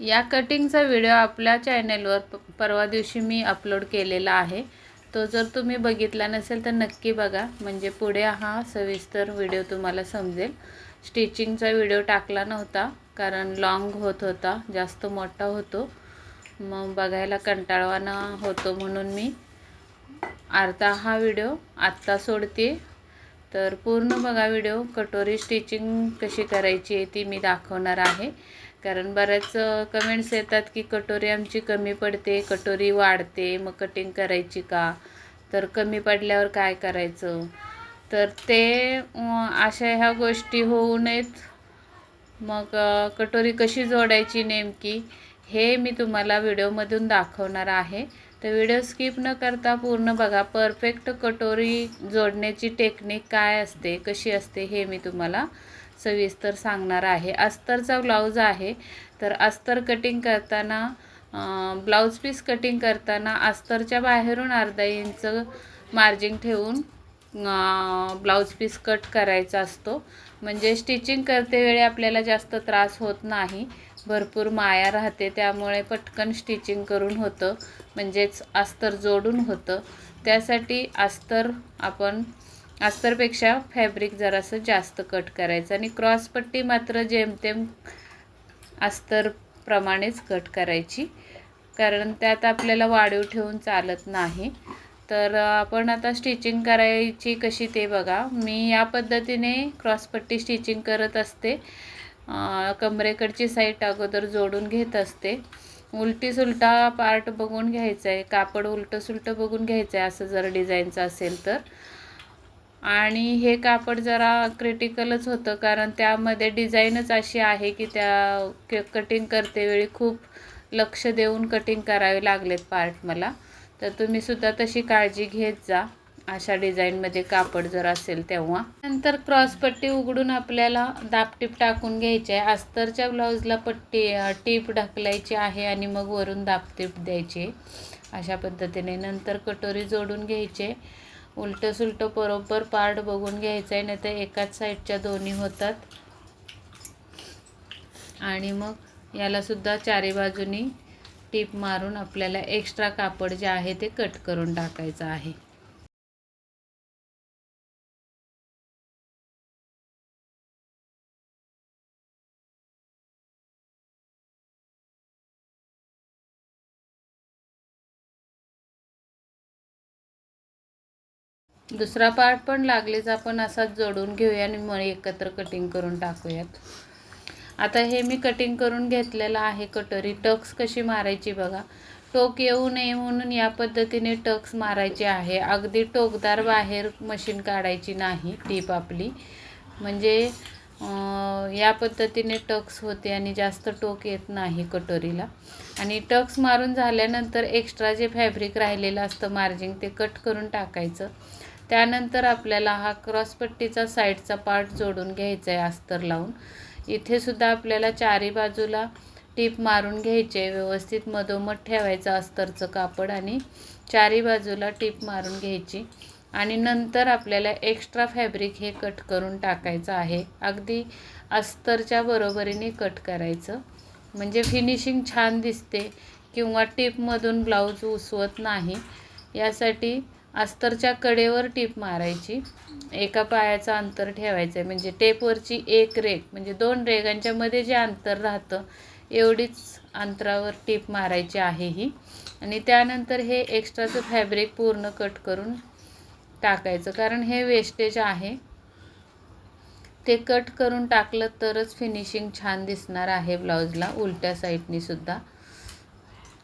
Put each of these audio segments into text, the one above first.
या कटिंगचा व्हिडिओ आपल्या चॅनेलवर प परवा दिवशी मी अपलोड केलेला आहे. तो जर तुम्ही बघितला नसेल तर नक्की बघा. म्हणजे पुढे हा सविस्तर व्हिडिओ तुम्हाला समजेल. स्टिचिंगचा व्हिडिओ टाकला नव्हता कारण लॉंग होत होता जास्त मोठा होतो. मग बघायला कंटाळवाना होतो म्हणून मी अर्धा हा व्हिडिओ आत्ता सोडते तर पूर्ण बघा व्हिडिओ. कटोरी स्टिचिंग कशी करायची आहे ती मी दाखवणार आहे. कारण बऱ्याच कमेंट्स येतात की कटोरी आमची कमी पडते कटोरी वाढते मग कटिंग करायची का? तर कमी पडल्यावर काय करायचं? तर ते अशा ह्या गोष्टी होऊ नयेत. मग कटोरी कशी जोडायची नेमकी हे मी तुम्हाला व्हिडिओमधून दाखवणार आहे. तर व्हिडिओ स्किप न करता पूर्ण बघा. परफेक्ट कटोरी जोडण्याची टेक्निक काय असते कशी असते हे मी तुम्हाला सविस्तर सांगणार आहे. अस्तरचा ब्लाऊज आहे. तर अस्तर कटिंग करताना ब्लाऊज पीस कटिंग करताना अस्तरच्या बाहेरून अर्धा इंच मार्जिंग ठेवून ब्लाऊज पीस कट करायचा असतो. म्हणजे स्टिचिंग करते वेळी आपल्याला जास्त त्रास होत नाही. भरपूर माया राहते. त्यामुळे पटकन स्टिचिंग करून होतं. म्हणजेच अस्तर जोडून होतं. त्यासाठी अस्तर आपण अस्तरपेक्षा फॅब्रिक जरासं जास्त कट करायचं आणि क्रॉसपट्टी मात्र जेमतेम अस्तरप्रमाणेच कट करायची. कारण त्यात आपल्याला वाढीव ठेवून चालत नाही. तर आपण आता स्टिचिंग करायची कशी ते बघा. मी या पद्धतीने क्रॉसपट्टी स्टिचिंग करत असते. कमरेकडची साईड अगोदर जोडून घेत असते. उलटी सुलटा पार्ट बघून घ्यायचा आहे कापड उलटं सुलटं बघून घ्यायचं आहे असं जर डिझाईनचं असेल तर. आणि हे कापड जरा क्रिटिकलच होतं कारण त्यामध्ये डिझाईनच अशी आहे की त्या क कटिंग करतेवेळी खूप लक्ष देऊन कटिंग करावे लागलेत पार्ट मला. तर तुम्ही सुद्धा तशी काळजी घेत जा अशा डिझाईनमध्ये कापड जर असेल तेव्हा. नंतर क्रॉसपट्टी उघडून आपल्याला दापटीप टाकून घ्यायची आहे. अस्तरच्या ब्लाऊजला पट्टी टीप ढकलायची आहे आणि मग वरून दापटीप द्यायची अशा पद्धतीने नंतर कटोरी जोडून घ्यायचे उलटं सुलटं बरोबर पार्ट बघून घ्यायचं आहे नाही तर एकाच साईडच्या दोन्ही होतात. आणि मग यालासुद्धा चारी बाजूनी टीप मारून आपल्याला एक्स्ट्रा कापड जे आहे ते कट करून टाकायचं आहे. दुसरा पार्ट पण लागलेच. आपण असाच जोडून घेऊया आणि मग एकत्र कटिंग करून टाकूयात. आता हे मी कटिंग करून घेतलेलं आहे कटोरी टक्स कशी मारायची बघा. टोक येऊ नये म्हणून या पद्धतीने टक्स मारायचे आहे. अगदी टोकदार बाहेर मशीन काढायची नाही टीप आपली. म्हणजे या पद्धतीने टक्स होते आणि जास्त टोक येत नाही कटोरीला आणि टक्स मारून झाल्यानंतर एक्स्ट्रा जे फॅब्रिक राहिलेलं असतं मार्जिंग ते कट करून टाकायचं. त्यानंतर आपल्याला हा क्रॉसपट्टीचा साईडचा पार्ट जोडून घ्यायचा आहे अस्तर लावून. इथे सुद्धा आपल्याला चारी बाजूला टीप मारून घ्यायचे व्यवस्थित मधोमध ठेवायचं अस्तरचं कापड आणि चारी बाजूला टीप मारून घ्यायची. आणि नंतर आपल्याला एक्स्ट्रा फॅब्रिक हे कट करून टाकायचं आहे. अगदी अस्तरच्या बरोबरीने कट करायचं. म्हणजे फिनिशिंग छान दिसते किंवा टीपमधून ब्लाऊज उसवत नाही. यासाठी अस्तरच्या कडेवर टीप मारायची. एका पायाचं अंतर ठेवायचं आहे म्हणजे टेपवरची एक रेग म्हणजे दोन रेगांच्यामध्ये जे अंतर राहतं एवढीच अंतरावर टीप मारायची आहे ही. आणि त्यानंतर हे एक्स्ट्राचं फॅब्रिक पूर्ण कट करून टाकायचं. कारण हे वेस्टेज आहे. ते कट करून टाकलं तरच फिनिशिंग छान दिसणार आहे ब्लाऊजला. उलट्या साईडनीसुद्धा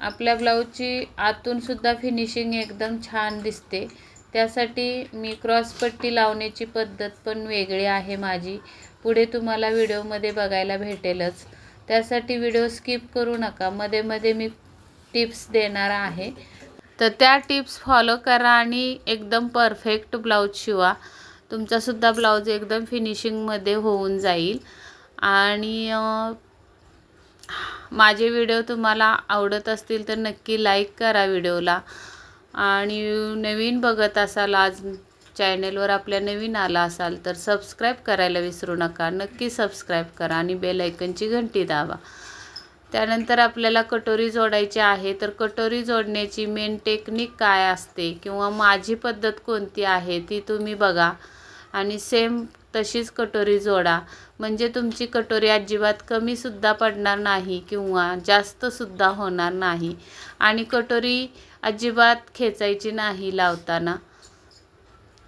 आपल्या ब्लाऊजची आतूनसुद्धा फिनिशिंग एकदम छान दिसते. त्यासाठी मी क्रॉसपट्टी लावण्याची पद्धत पण वेगळी आहे माझी. पुढे तुम्हाला व्हिडिओमध्ये बघायला भेटेलच. त्यासाठी व्हिडिओ स्किप करू नका. मध्ये मध्ये मी टिप्स देणार आहे. तर त्या टिप्स फॉलो करा आणि एकदम परफेक्ट ब्लाऊज शिवा. तुमचासुद्धा ब्लाऊज एकदम फिनिशिंगमध्ये होऊन जाईल. आणि माझे व्हिडिओ तुम्हाला आवडत असतील तर नक्की लाईक करा व्हिडिओला आणि नवीन बघत असाल आज चॅनेलवर आपल्या नवीन आला असाल तर सबस्क्राईब करायला विसरू नका. नक्की सबस्क्राईब करा आणि बेलायकनची घंटी दाबा. त्यानंतर आपल्याला कटोरी जोडायची आहे तर कटोरी जोडण्याची मेन टेक्निक काय असते किंवा माझी पद्धत कोणती आहे ती तुम्ही बघा. आणि सेम तशीच कटोरी जोडा. म्हणजे तुमची कटोरी अजिबात कमीसुद्धा पडणार नाही किंवा जास्तसुद्धा होणार नाही. आणि कटोरी अजिबात खेचायची नाही लावताना.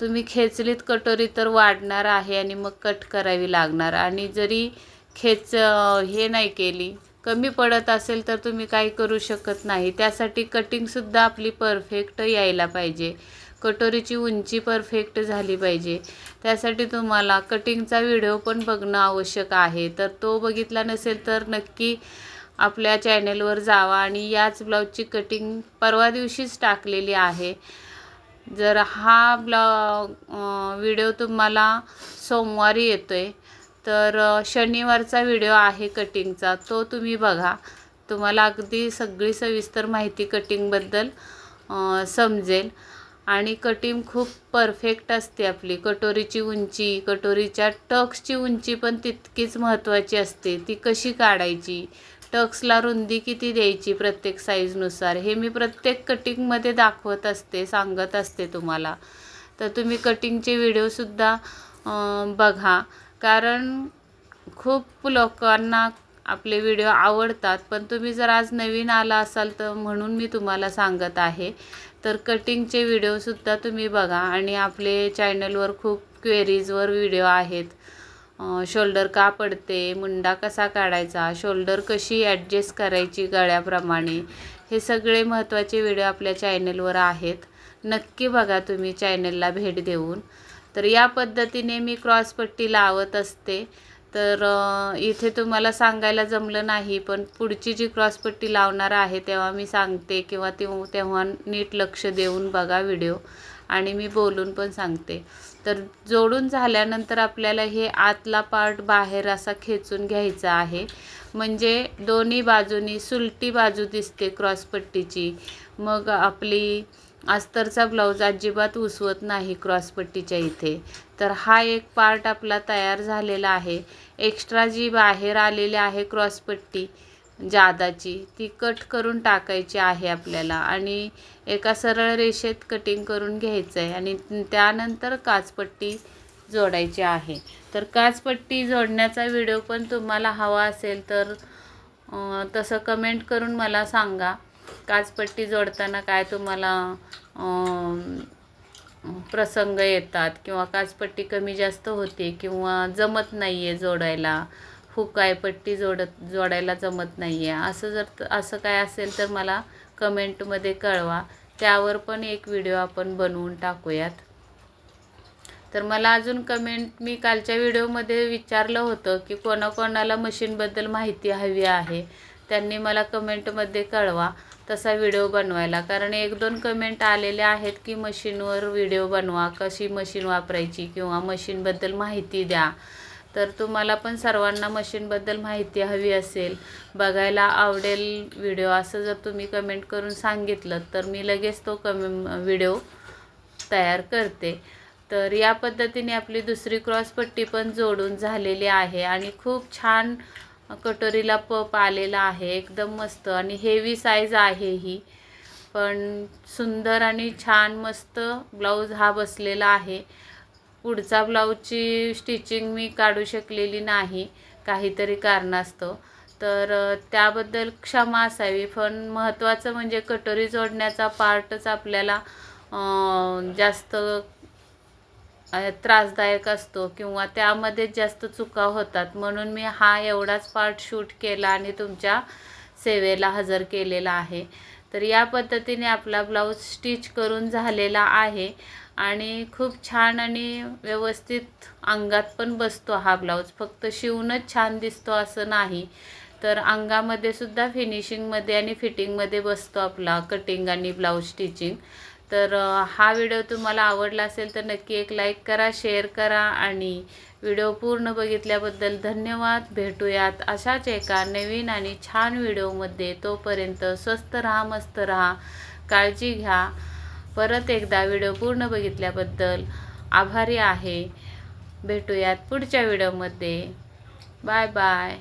तुम्ही खेचलीत कटोरी तर वाढणार आहे आणि मग कट करावी लागणार. आणि जरी खेच हे नाही केली कमी पडत असेल तर तुम्ही काही करू शकत नाही. त्यासाठी कटिंगसुद्धा आपली परफेक्ट यायला पाहिजे. कटोरीची उंची परफेक्ट झाली पाहिजे. त्यासाठी तुम्हाला कटिंगचा व्हिडिओ पण बघणं आवश्यक आहे. तर तो बघितला नसेल तर नक्की आपल्या चॅनलवर जावा आणि याच ब्लाऊजची कटिंग परवा दिवशीच टाकलेली आहे. जर हा ब्ला व्हिडिओ तुम्हाला सोमवारी येतो आहे तर शनिवारचा व्हिडिओ आहे कटिंगचा तो तुम्ही बघा. तुम्हाला अगदी सगळी सविस्तर माहिती कटिंगबद्दल समजेल. आणि कटिंग खूप परफेक्ट असते आपली. कटोरीची उंची कटोरीच्या टक्सची उंची पण तितकीच महत्त्वाची असते. ती कशी काढायची? टक्सला रुंदी किती द्यायची प्रत्येक साईजनुसार हे मी प्रत्येक कटिंगमध्ये दाखवत असते सांगत असते तुम्हाला. तर तुम्ही कटिंगचे व्हिडिओसुद्धा बघा. कारण खूप लोकांना आपले व्हिडिओ आवडतात. पण तुम्ही जर आज नवीन आला असाल तर म्हणून मी तुम्हाला सांगत आहे. तर कटिंगचे व्हिडिओसुद्धा तुम्ही बघा. आणि आपले चॅनलवर खूप क्वेरीजवर व्हिडिओ आहेत. शोल्डर का पडते मुंडा कसा काढायचा शोल्डर कशी ॲडजस्ट करायची गळ्याप्रमाणे हे सगळे महत्त्वाचे व्हिडिओ आपल्या चॅनलवर आहेत. नक्की बघा तुम्ही चॅनलला भेट देऊन. तर या पद्धतीने मी क्रॉसपट्टी लावत असते. तर इथे तुम्हाला सांगायला जमलं नाही पण पुढची जी क्रॉसपट्टी लावणार आहे तेव्हा मी सांगते किंवा ते तेव्हा नीट लक्ष देऊन बघा व्हिडिओ आणि मी बोलून पण सांगते. तर जोडून झाल्यानंतर आपल्याला हे आतला पार्ट बाहेर असा खेचून घ्यायचा आहे. म्हणजे दोन्ही बाजूनी सुलटी बाजू दिसते क्रॉसपट्टीची मग आपली अस्तरचा ब्लाऊज अजिबात उसवत नाही क्रॉसपट्टीच्या इथे. तर हा एक पार्ट आपला तयार झालेला आहे. एक्स्ट्रा जी बाहेर आलेली आहे क्रॉसपट्टी जादाची ती कट करून टाकायची आहे आपल्याला. आणि एका सरळ रेषेत कटिंग करून घ्यायचं आहे आणि त्यानंतर काचपट्टी जोडायची आहे. तर काचपट्टी जोडण्याचा व्हिडिओ पण तुम्हाला हवा असेल तर तसं कमेंट करून मला सांगा. काचपट्टी जोडताना काय तुम्हाला प्रसंग येतात किंवा काचपट्टी कमी जास्त होते किंवा जमत नाही आहे जोडायला हुकायपट्टी जोडत जोडायला जमत नाही आहे असं जर असं काय असेल तर मला कमेंटमध्ये कळवा. त्यावर पण एक व्हिडिओ आपण बनवून टाकूयात. तर मला अजून कमेंट मी कालच्या व्हिडिओमध्ये विचारलं होतं की कोणाकोणाला मशीनबद्दल माहिती हवी आहे त्यांनी मला कमेंटमध्ये कळवा. तसा व्हिडिओ बनवायला. कारण एक दोन कमेंट आलेले आहेत की मशीनवर व्हिडिओ बनवा कशी मशीन वापरायची किंवा मशीनबद्दल माहिती द्या. तर तुम्हाला पण सर्वांना मशीनबद्दल माहिती हवी असेल. बघायला आवडेल व्हिडिओ. असं जर तुम्ही कमेंट करून सांगितलं तर मी लगेच तो कमे व्हिडिओ तयार करते. तर या पद्धतीने आपली दुसरी क्रॉसपट्टी पण जोडून झालेली आहे. आणि खूप छान कटोरीला पप आलेला आहे एकदम मस्त. आणि हेवी साईज आहे ही. पण सुंदर आणि छान मस्त ब्लाऊज हा बसलेला आहे. पुढचा ब्लाऊजची स्टिचिंग मी काढू शकलेली नाही काहीतरी कारणास्तव. तर त्याबद्दल क्षमा असावी. पण महत्त्वाचं म्हणजे कटोरी जोडण्याचा पार्टच आपल्याला जास्त त्रासदायक असतो किंवा त्यामध्येच जास्त चुका होतात. म्हणून मी हा एवढाच पार्ट शूट केला आणि तुमच्या सेवेला हजर केलेला आहे. तर या पद्धतीने आपला ब्लाऊज स्टिच करून झालेला आहे आणि खूप छान आणि व्यवस्थित अंगात पण बसतो हा ब्लाऊज फक्त शिवूनच छान दिसतो असं नाही. तर अंगामध्ये सुद्धा फिनिशिंगमध्ये आणि फिटिंगमध्ये बसतो आपला कटिंग आणि ब्लाऊज स्टिचिंग तर हा व्हिडिओ तुम्हाला आवडला असेल तर नक्की एक लाईक करा शेअर करा आणि व्हिडिओ पूर्ण बघितल्याबद्दल धन्यवाद. भेटूयात अशाच एका नवीन आणि छान व्हिडिओमध्ये. तोपर्यंत स्वस्त राहा मस्त राहा. काळजी घ्या. परत एकदा व्हिडिओ पूर्ण बघितल्याबद्दल आभारी आहे. भेटूयात पुढच्या व्हिडिओमध्ये. Bye bye.